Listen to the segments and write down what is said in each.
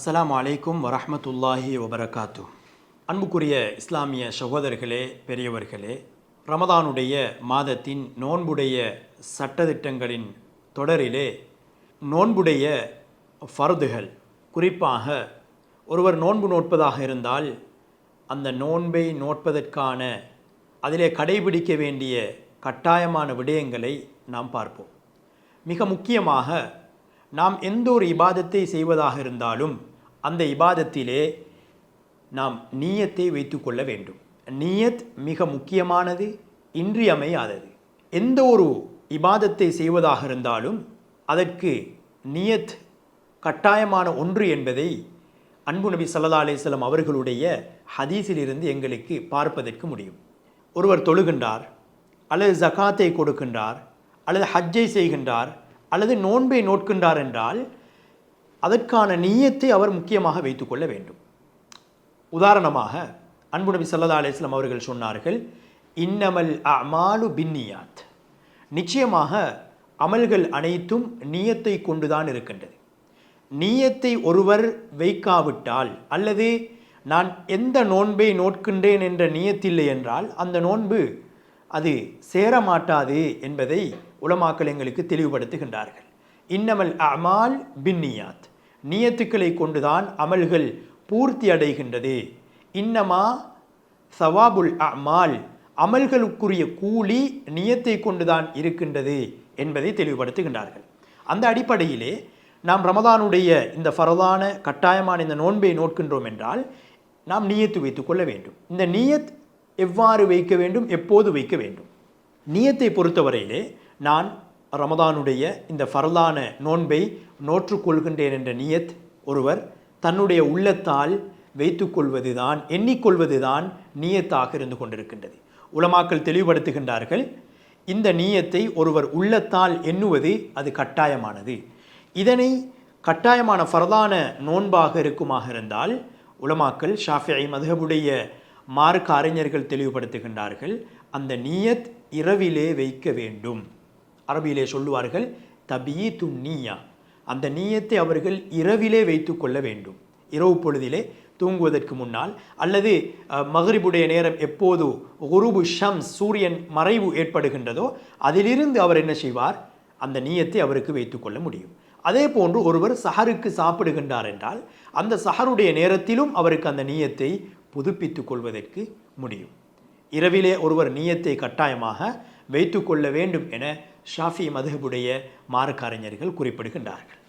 அஸ்ஸலாமு அலைக்கும் வரஹ்மத்துல்லாஹி வபரகாத்து. அன்புக்குரிய இஸ்லாமிய சகோதரர்களே பெரியவர்களே ரமதானுடைய மாதத்தின் நோன்புடைய சட்டதிட்டங்களின் தொடரிலே நோன்புடைய ஃபருதுகள் குறிப்பாக ஒருவர் நோன்பு நோட்பதாக இருந்தால் அந்த நோன்பை நோட்பதற்கான அதிலே கடைபிடிக்க வேண்டிய கட்டாயமான விடயங்களை நாம் பார்ப்போம். மிக முக்கியமாக நாம் எந்த ஒரு இபாதத்தை செய்வதாக இருந்தாலும் அந்த இபாதத்திலே நாம் நீயத்தை வைத்துக்கொள்ள வேண்டும். நீயத் மிக முக்கியமானது இன்றியமையாதது. எந்த ஒரு இபாதத்தை செய்வதாக இருந்தாலும் அதற்கு நியத் கட்டாயமான ஒன்று என்பதை அன்பு நபி சல்லா அலிஸ்லாம் அவர்களுடைய ஹதீஸிலிருந்து எங்களுக்கு பார்ப்பதற்கு முடியும். ஒருவர் தொழுகின்றார் அல்லது ஜகாத்தை கொடுக்கின்றார் அல்லது ஹஜ்ஜை செய்கின்றார் அல்லது நோன்பை நோட்கின்றார் என்றால் அதற்கான நீயத்தை அவர் முக்கியமாக வைத்துக்கொள்ள வேண்டும். உதாரணமாக அன்பு நபி சல்லா அலிஸ்லாம் அவர்கள் சொன்னார்கள் இன்னமல் அமாலு பின்னியாத். நிச்சயமாக அமல்கள் அனைத்தும் நீயத்தை கொண்டுதான் இருக்கின்றது. நீயத்தை ஒருவர் வைக்காவிட்டால் அல்லது நான் எந்த நோன்பை நோட்கின்றேன் என்ற நீயத்தில்லை என்றால் அந்த நோன்பு அது சேரமாட்டாது என்பதை உலமாக்கள் எங்களுக்கு தெளிவுபடுத்துகின்றார்கள். இன்னமல் அமால் பின்னியாத். நியத்துக்களை கொண்டுதான் அமல்கள் பூர்த்தி அடைகின்றது. இன்னமா சவாபுல் அமால் அமல்களுக்குரிய கூலி நியத்தை கொண்டுதான் இருக்கின்றது என்பதை தெளிவுபடுத்துகின்றார்கள். அந்த அடிப்படையிலே நாம் ரமதானுடைய இந்த ஃபரதான கட்டாயமான இந்த நோன்பை நோட்கின்றோம் என்றால் நாம் நீயத்து வைத்து கொள்ள வேண்டும். இந்த நீயத் எவ்வாறு வைக்க வேண்டும் எப்போது வைக்க வேண்டும்? நீயத்தை பொறுத்தவரையிலே நான் ரமதானுடைய இந்த ஃபரலான நோன்பை நோற்றுக்கொள்கின்றேன் என்ற நியத் ஒருவர் தன்னுடைய உள்ளத்தால் வைத்துக்கொள்வது தான் எண்ணிக்கொள்வது தான் நீயத்தாக இருந்து கொண்டிருக்கின்றது. உலமாக்கள் தெளிவுபடுத்துகின்றார்கள் இந்த நீயத்தை ஒருவர் உள்ளத்தால் எண்ணுவது அது கட்டாயமானது. இதனை கட்டாயமான ஃபரதான நோன்பாக இருக்குமாக இருந்தால் உலமாக்கள் ஷாஃபிஐ மதுகபுடைய மார்க்க அறிஞர்கள் தெளிவுபடுத்துகின்றார்கள் அந்த நீயத் இரவிலே வைக்க வேண்டும். அரபியிலே சொல்லுவார்கள் தபீத்து நீயா. அந்த நீயத்தை அவர்கள் இரவிலே வைத்து கொள்ள வேண்டும். இரவு பொழுதிலே தூங்குவதற்கு முன்னால் அல்லது அஹ், மகரிபுடைய நேரம் எப்போது குருபு ஷம் சூரியன் மறைவு ஏற்படுகின்றதோ அதிலிருந்து அவர் என்ன செய்வார்? அந்த நீயத்தை அவருக்கு வைத்துக்கொள்ள முடியும். அதே போன்று ஒருவர் சஹருக்கு சாப்பிடுகின்றார் என்றால் அந்த சஹருடைய நேரத்திலும் அவருக்கு அந்த நீயத்தை புதுப்பித்துக் கொள்வதற்கு முடியும். இரவிலே ஒருவர் நீயத்தை கட்டாயமாக வைத்துக்கொள்ள வேண்டும் என ஷாஃபி மதுஹபுடைய மார்க்கறிஞர்கள் குறிப்பிடுகின்றார்கள்.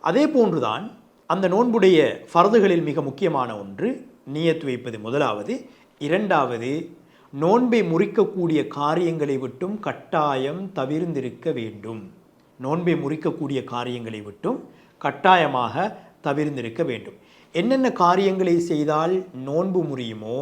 அதே போன்றுதான் அந்த நோன்புடைய ஃபரதுகளில் மிக முக்கியமான ஒன்று நீயத்து வைப்பது முதலாவது இரண்டாவது நோன்பை முறிக்கக்கூடிய காரியங்களை விட்டும் கட்டாயம் தவிர்ந்திருக்க வேண்டும். நோன்பை முறிக்கக்கூடிய காரியங்களை விட்டும் கட்டாயமாக தவிர்ந்திருக்க வேண்டும். என்னென்ன காரியங்களை செய்தால் நோன்பு முறியுமோ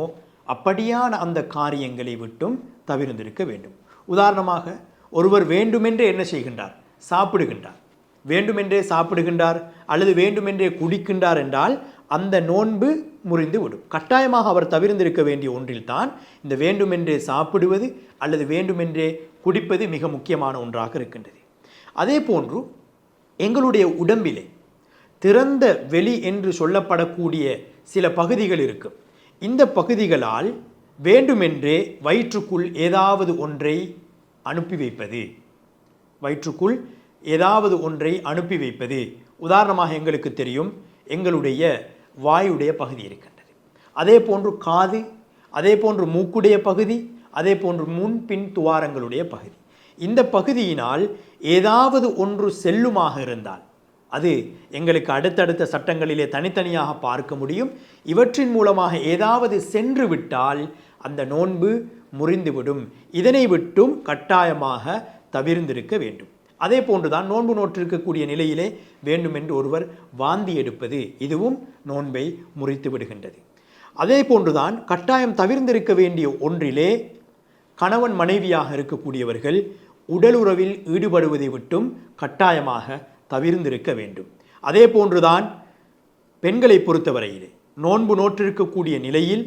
அப்படியான அந்த காரியங்களை விட்டும் தவிர்ந்திருக்க வேண்டும். உதாரணமாக ஒருவர் வேண்டுமென்றே என்ன செய்கின்றார்? சாப்பிடுகின்றார். வேண்டுமென்றே சாப்பிடுகின்றார் அல்லது வேண்டுமென்றே குடிக்கின்றார் என்றால் அந்த நோன்பு முறிந்து விடும் கட்டாயமாக அவர் தவிர்ந்திருக்க வேண்டிய ஒன்றில்தான் இந்த வேண்டுமென்றே சாப்பிடுவது அல்லது வேண்டுமென்றே குடிப்பது மிக முக்கியமான ஒன்றாக இருக்கின்றது. அதே போன்று எங்களுடைய உடம்பிலே திறந்த வெளி என்று சொல்லப்படக்கூடிய சில பகுதிகள் இருக்கும் இந்த பகுதிகளால் வேண்டுமென்றே வயிற்றுக்குள் ஏதாவது ஒன்றை அனுப்பி வைப்பது. வயிற்றுக்குள் ஏதாவது ஒன்றை அனுப்பி வைப்பது. உதாரணமாக எங்களுக்கு தெரியும் எங்களுடைய வாயுடைய பகுதி இருக்கின்றது. அதே போன்று காது அதே போன்று மூக்குடைய பகுதி அதே போன்று முன்பின் துவாரங்களுடைய பகுதி. இந்த பகுதியினால் ஏதாவது ஒன்று செல்லுமாக இருந்தால் அது எங்களுக்கு அடுத்தடுத்த சட்டங்களிலே தனித்தனியாக பார்க்க முடியும். இவற்றின் மூலமாக ஏதாவது சென்று விட்டால் அந்த நோன்பு முறிந்துவிடும். இதனை விட்டும் கட்டாயமாக தவிர்ந்திருக்க வேண்டும். அதே போன்றுதான் நோன்பு நோற்றிருக்கக்கூடிய நிலையிலே வேண்டுமென்று ஒருவர் வாந்தி எடுப்பது இதுவும் நோன்பை முறித்து விடுகின்றது. அதே போன்றுதான் கட்டாயம் தவிர்ந்திருக்க வேண்டிய ஒன்றிலே கணவன் மனைவியாக இருக்கக்கூடியவர்கள் உடலுறவில் ஈடுபடுவதை விட்டும் கட்டாயமாக தவிர்ந்திருக்க வேண்டும். அதே போன்றுதான் பெண்களை பொறுத்தவரையிலே நோன்பு நோற்றிருக்கக்கூடிய நிலையில்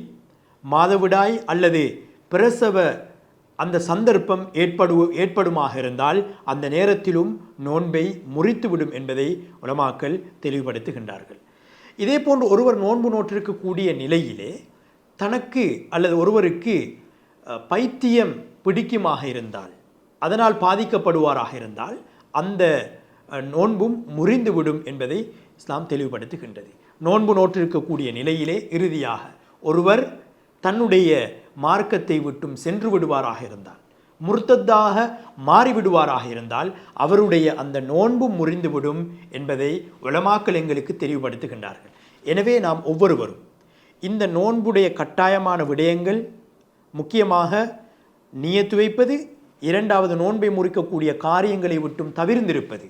மாதவிடாய் அல்லது பிரசவ அந்த சந்தர்ப்பம் ஏற்படு ஏற்படுமாக இருந்தால் அந்த நேரத்திலும் நோன்பை முறித்துவிடும் என்பதை உலமாக்கள் தெளிவுபடுத்துகின்றார்கள். இதே போன்று ஒருவர் நோன்பு நோற்றிருக்கக்கூடிய நிலையிலே தனக்கு அல்லது ஒருவருக்கு பைத்தியம் பிடிக்குமாக இருந்தால் அதனால் பாதிக்கப்படுவாராக இருந்தால் அந்த நோன்பும் முறிந்துவிடும் என்பதை இஸ்லாம் தெளிவுபடுத்துகின்றது. நோன்பு நோற்றிருக்கக்கூடிய நிலையிலே இறுதியாக ஒருவர் தன்னுடைய மார்க்கத்தை விட்டும் சென்று விடுவாராக இருந்தால் முர்த்ததாக மாறிவிடுவாராக இருந்தால் அவருடைய அந்த நோன்பு முறிந்துவிடும் என்பதை உலமாக்கள் எங்களுக்கு தெளிவுபடுத்துகின்றார்கள். எனவே நாம் ஒவ்வொருவரும் இந்த நோன்புடைய கட்டாயமான விடயங்கள் முக்கியமாக நியத்து வைப்பது இரண்டாவது நோன்பை முறிக்கக்கூடிய காரியங்களை விட்டும் தவிர்ந்திருப்பது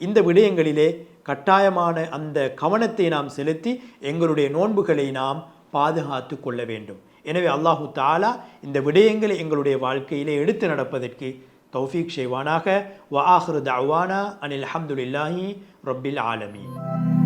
இந்த விடயங்களிலே கட்டாயமான அந்த கவனத்தை நாம் செலுத்தி எங்களுடைய நோன்புகளை நாம் பாதுகாத்து கொள்ள வேண்டும். எனவே அல்லாஹு தாலா இந்த விடயங்களை எங்களுடைய வாழ்க்கையிலே எடுத்து நடப்பதற்கு தௌஃபீக் செய்வானாக. வ ஆஹ்ரு தஅவானா அனில் அஹமதுல்லாஹி ரப்பில் ஆலமீன்.